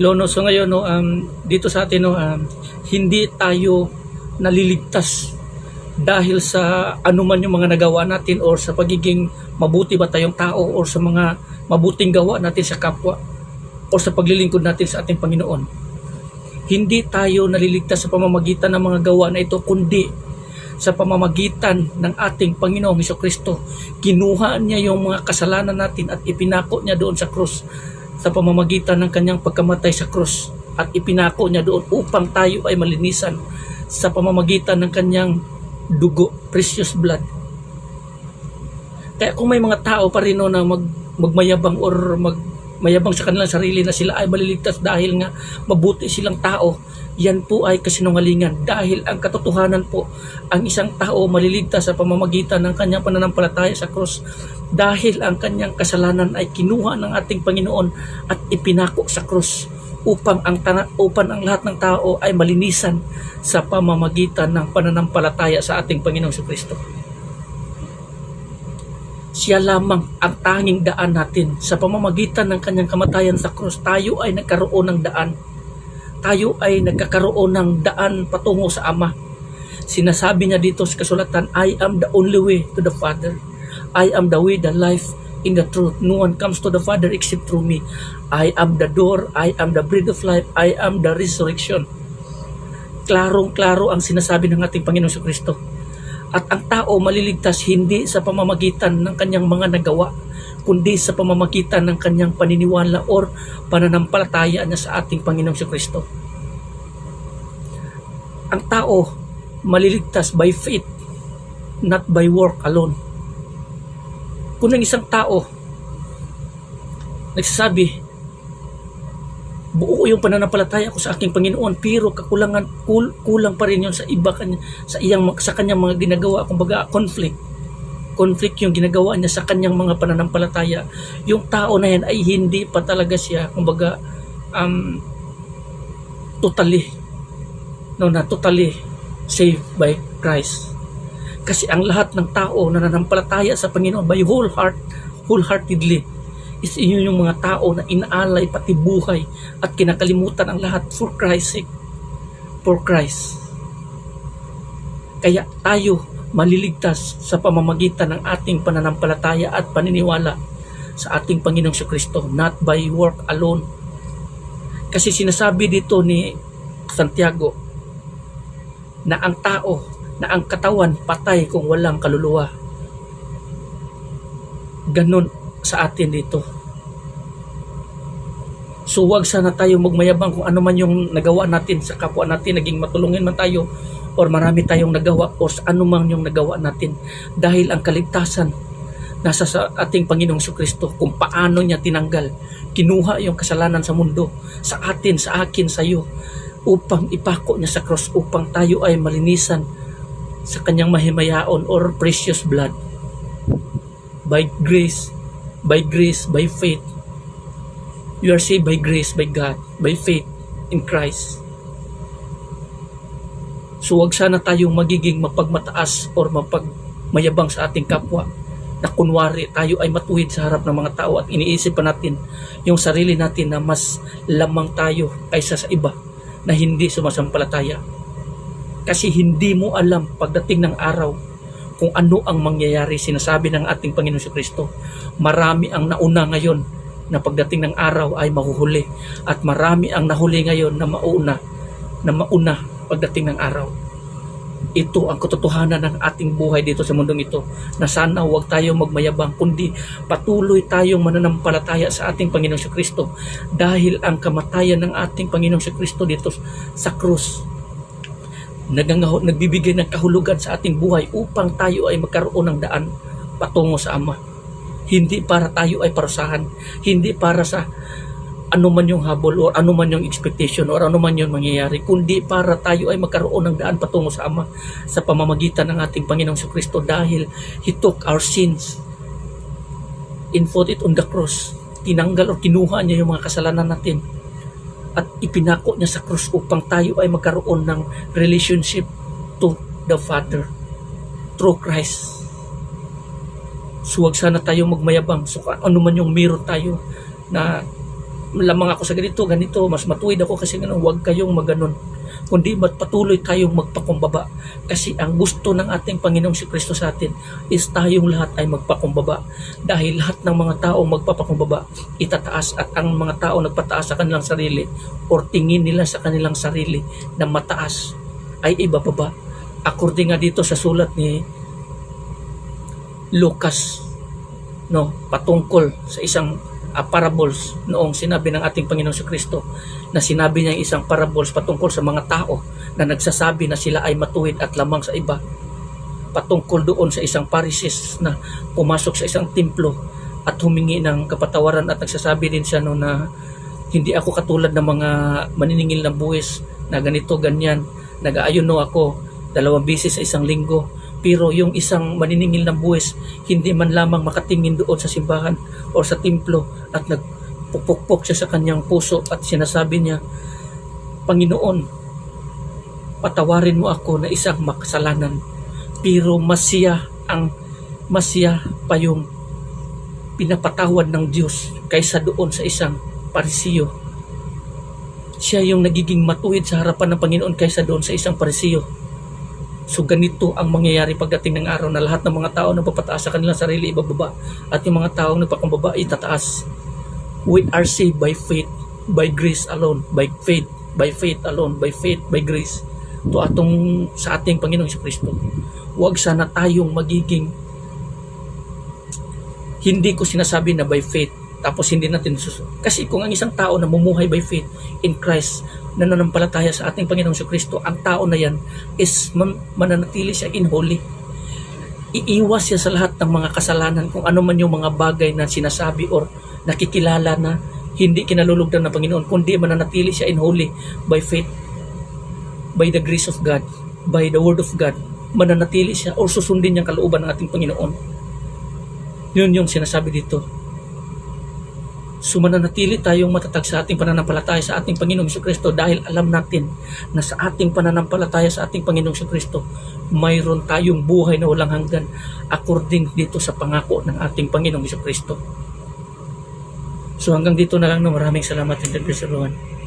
Lono, so ngayon, no, um, dito sa atin, no, um, hindi tayo naliligtas dahil sa anuman yung mga nagawa natin or sa pagiging mabuti ba tayong tao or sa mga mabuting gawa natin sa kapwa or sa paglilingkod natin sa ating Panginoon. Hindi tayo naliligtas sa pamamagitan ng mga gawa na ito, kundi sa pamamagitan ng ating Panginoong Kristo. Kinuha niya yung mga kasalanan natin at ipinako niya doon sa krus sa pamamagitan ng kanyang pagkamatay sa krus at ipinako niya doon upang tayo ay malinisan sa pamamagitan ng kanyang dugo, precious blood. Kaya kung may mga tao pa rin no, na mag, magmayabang or mag, mayabang sa kanilang sarili na sila ay maliligtas dahil nga mabuti silang tao, yan po ay kasinungalingan dahil ang katotohanan po ang isang tao maliligtas sa pamamagitan ng kanyang pananampalataya sa krus dahil ang kanyang kasalanan ay kinuha ng ating Panginoon at ipinako sa krus upang ang tana, upang ang lahat ng tao ay malinisan sa pamamagitan ng pananampalataya sa ating Panginoong Kristo. Siya lamang ang tanging daan natin sa pamamagitan ng kanyang kamatayan sa krus. Tayo ay nagkaroon ng daan. Tayo ay nagkakaroon ng daan patungo sa Ama. Sinasabi niya dito sa kasulatan, I am the only way to the Father. I am the way, the life, in the truth. No one comes to the Father except through me. I am the door, I am the bread of life, I am the resurrection. Klarong-klaro ang sinasabi ng ating Panginoon Kristo. At ang tao maliligtas hindi sa pamamagitan ng kanyang mga nagawa, kundi sa pamamagitan ng kanyang paniniwala or pananampalataya niya sa ating Panginoong Kristo. Ang tao maliligtas by faith, not by work alone. Kung ang isang tao nagsasabi, buo yung pananampalataya ko sa aking Panginoon pero kakulangan kul, kulang pa rin yun sa iba kanya sa iyang sa kanyang mga ginagawa. Kumbaga conflict. Conflict yung ginagawa niya sa kanyang mga pananampalataya. Yung tao na yan ay hindi pa talaga siya kumbaga um, totally no na totally saved by Christ. Kasi ang lahat ng tao na nananampalataya sa Panginoon by whole heart wholeheartedly is yun yung mga tao na inaalay pati buhay at kinakalimutan ang lahat for Christ's sake. For Christ. Kaya tayo maliligtas sa pamamagitan ng ating pananampalataya at paniniwala sa ating Panginoong Kristo, not by work alone. Kasi sinasabi dito ni Santiago na ang tao, na ang katawan patay kung walang kaluluwa. Ganon sa atin dito. So wag sana tayo magmayabang kung ano man yung nagawa natin sa kapwa natin, naging matulungin man tayo or marami tayong nagawa o sa ano man yung nagawa natin. Dahil ang kaligtasan nasa sa ating Panginoong Kristo kung paano niya tinanggal kinuha yung kasalanan sa mundo sa atin, sa akin, sa iyo upang ipako niya sa cross upang tayo ay malinisan sa kanyang mahimayaon or precious blood. By grace by grace, by faith. You are saved by grace, by God, by faith in Christ. So wag sana tayong magiging mapagmataas or mapagmayabang sa ating kapwa na kunwari tayo ay matuwid sa harap ng mga tao at iniisip pa natin yung sarili natin na mas lamang tayo kaysa sa iba na hindi sumasampalataya. Kasi hindi mo alam pagdating ng araw kung ano ang mangyayari sinasabi ng ating Panginoon Kristo. Marami ang nauna ngayon na pagdating ng araw ay mahuhuli at marami ang nahuli ngayon na mauna na mauna pagdating ng araw. Ito ang katotohanan ng ating buhay dito sa mundong ito na sana huwag tayong magmayabang kundi patuloy tayong mananampalataya sa ating Panginoong Kristo dahil ang kamatayan ng ating Panginoong Kristo dito sa krus nagangaho, nagbibigay ng kahulugan sa ating buhay upang tayo ay magkaroon ng daan patungo sa Ama. Hindi para tayo ay parusahan, hindi para sa ano man yung habol o ano man yung expectation or ano man yung mangyayari, kundi para tayo ay magkaroon ng daan patungo sa Ama sa pamamagitan ng ating Panginoong Kristo dahil He took our sins and put it on the cross. Tinanggal o kinuha niya yung mga kasalanan natin at ipinako niya sa krus upang tayo ay magkaroon ng relationship to the Father through Christ. So sana tayo magmayabang. So ano man yung meron tayo na lamang ako sa ganito, ganito, mas matuwid ako kasi ganun, huwag kayong maganon. Kundi patuloy tayong magpakumbaba. Kasi ang gusto ng ating Panginoong si Kristo sa atin is tayong lahat ay magpakumbaba. Dahil lahat ng mga tao magpapakumbaba, itataas at ang mga tao nagpataas sa kanilang sarili or tingin nila sa kanilang sarili na mataas ay ibababa. According nga dito sa sulat ni Lucas no patungkol sa isang ah, parables noong sinabi ng ating Panginoon sa Kristo na sinabi niya isang parables patungkol sa mga tao na nagsasabi na sila ay matuwid at lamang sa iba. Patungkol doon sa isang parisis na pumasok sa isang templo at humingi ng kapatawaran at nagsasabi din siya no na hindi ako katulad ng mga maniningil ng buwis na ganito ganyan. Nag-aayuno ako dalawang bisis sa isang linggo pero yung isang maniningil ng buwis hindi man lamang makatingin doon sa simbahan o sa templo at nagpupukpok siya sa kanyang puso at sinasabi niya Panginoon patawarin mo ako na isang makasalanan. Pero masya ang masya pa yung pinapatawad ng Diyos kaysa doon sa isang parisiyo. Siya yung nagiging matuwid sa harapan ng Panginoon kaysa doon sa isang parisiyo So ganito ang mangyayari pagdating ng araw na lahat ng mga tao na papataas sa kanilang sarili ibababa at yung mga tao na nagpakumbaba itataas. We are saved by faith, by grace alone, by faith, by faith alone, by faith, by grace. To atong sa ating Panginoong Kristo. Huwag sana tayong magiging hindi ko sinasabi na by faith tapos hindi natin sus kasi kung ang isang tao na mumuhay by faith in Christ nananampalataya sa ating Panginoong Hesus Kristo ang tao na yan is man- mananatili siya in holy. Iiwas siya sa lahat ng mga kasalanan kung ano man yung mga bagay na sinasabi or nakikilala na hindi kinalulugdan ng Panginoon kundi mananatili siya in holy by faith by the grace of God by the word of God. Mananatili siya or susundin niyang kalooban ng ating Panginoon. Yun yung sinasabi dito So mananatili tayong matatag sa ating pananampalataya sa ating Panginoong Kristo dahil alam natin na sa ating pananampalataya sa ating Panginoong Kristo mayroon tayong buhay na walang hanggan according dito sa pangako ng ating Panginoong Kristo. So hanggang dito na lang no. Maraming salamat and God bless everyone.